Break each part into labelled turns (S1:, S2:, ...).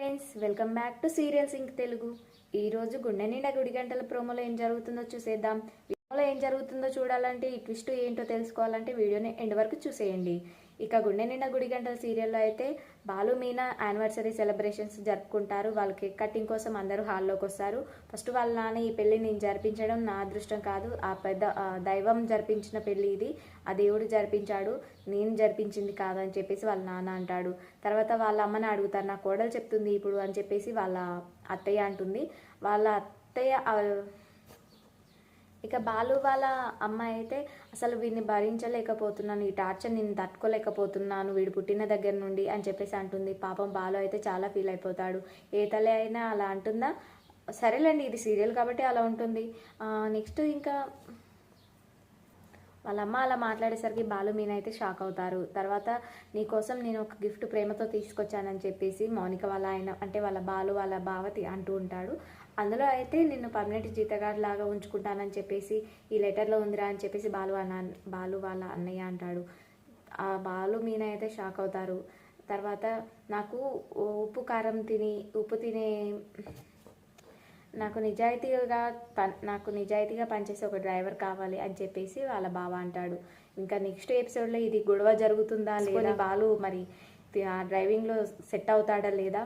S1: Friends welcome back to serials ఇంక్ తెలుగు ఈ రోజు గుండె నిండా గుడి గంటల ప్రోమోలో ఏం జరుగుతుందో చూసేద్దాం. ప్రోమోలో ఏం జరుగుతుందో చూడాలంటే ఈ ట్విస్ట్ ఏంటో తెలుసుకోవాలంటే వీడియోని ఎండ్ వరకు చూసేయండి. ఇక గుండె నిండా గుడి గంటల సీరియల్లో అయితే బాలు మీనా యానివర్సరీ సెలబ్రేషన్స్ జరుపుకుంటారు. వాళ్ళ కేక్ కటింగ్ కోసం అందరూ హాల్లోకి వస్తారు. ఫస్ట్ వాళ్ళ నాన్న ఈ పెళ్ళి నేను జరిపించడం నా అదృష్టం కాదు. ఆ పెద్ద దైవం జరిపించిన పెళ్ళి ఇది. ఆ దేవుడు జరిపించాడు. నేను జరిపించింది కాదని చెప్పేసి వాళ్ళ నాన్న అంటాడు. తర్వాత వాళ్ళ అమ్మని అడుగుతారు. నా కోడలు చెప్తుంది ఇప్పుడు అని చెప్పేసి వాళ్ళ అత్తయ్య అంటుంది. వాళ్ళ అత్తయ్య ఇక బాలు వాళ్ళ అమ్మాయి అయితే అసలు వీడిని భరించలేకపోతున్నాను ఈ టార్చర్ నేను తట్టుకోలేకపోతున్నాను వీడు పుట్టిన దగ్గర నుండి అని చెప్పేసి అంటుంది. పాపం బాలు అయితే చాలా ఫీల్ అయిపోతాడు. ఏ తలే అయినా అలా అంటుందా? సరేలేండి ఇది సీరియల్ కాబట్టి అలా ఉంటుంది. నెక్స్ట్ ఇంకా వాళ్ళ అమ్మ అలా మాట్లాడేసరికి బాలు మీన అయితే షాక్ అవుతారు. తర్వాత నీకోసం నేను ఒక గిఫ్ట్ ప్రేమతో తీసుకొచ్చానని చెప్పేసి మౌనిక వాళ్ళ ఆయన అంటే వాళ్ళ బాలు వాళ్ళ బావతి అంటూ ఉంటాడు. అందులో అయితే నిన్ను పర్మనెంట్ జీతగాడు లాగా ఉంచుకుంటానని చెప్పేసి ఈ లెటర్లో ఉందిరా అని చెప్పేసి బాలు అన్న బాలు వాళ్ళ అన్నయ్య అంటాడు. ఆ బాలు మీన అయితే షాక్ అవుతారు. తర్వాత నాకు ఉప్పు కారం తిని ఉప్పు తినే నాకు నిజాయితీగా పన్ నాకు నిజాయితీగా పనిచేసే ఒక డ్రైవర్ కావాలి అని చెప్పేసి వాళ్ళ బావ అంటాడు. ఇంకా నెక్స్ట్ ఎపిసోడ్లో ఇది గొడవ జరుగుతుందా లేదా? బాలు మరి ఆ డ్రైవింగ్లో సెట్ అవుతాడా లేదా?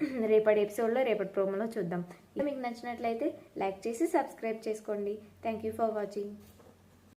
S1: రేపటి ఎపిసోడ్లో రేపటి ప్రోమోలో చూద్దాం. మీకు నచ్చినట్లయితే లైక్ చేసి సబ్స్క్రైబ్ చేసుకోండి. Thank you for watching.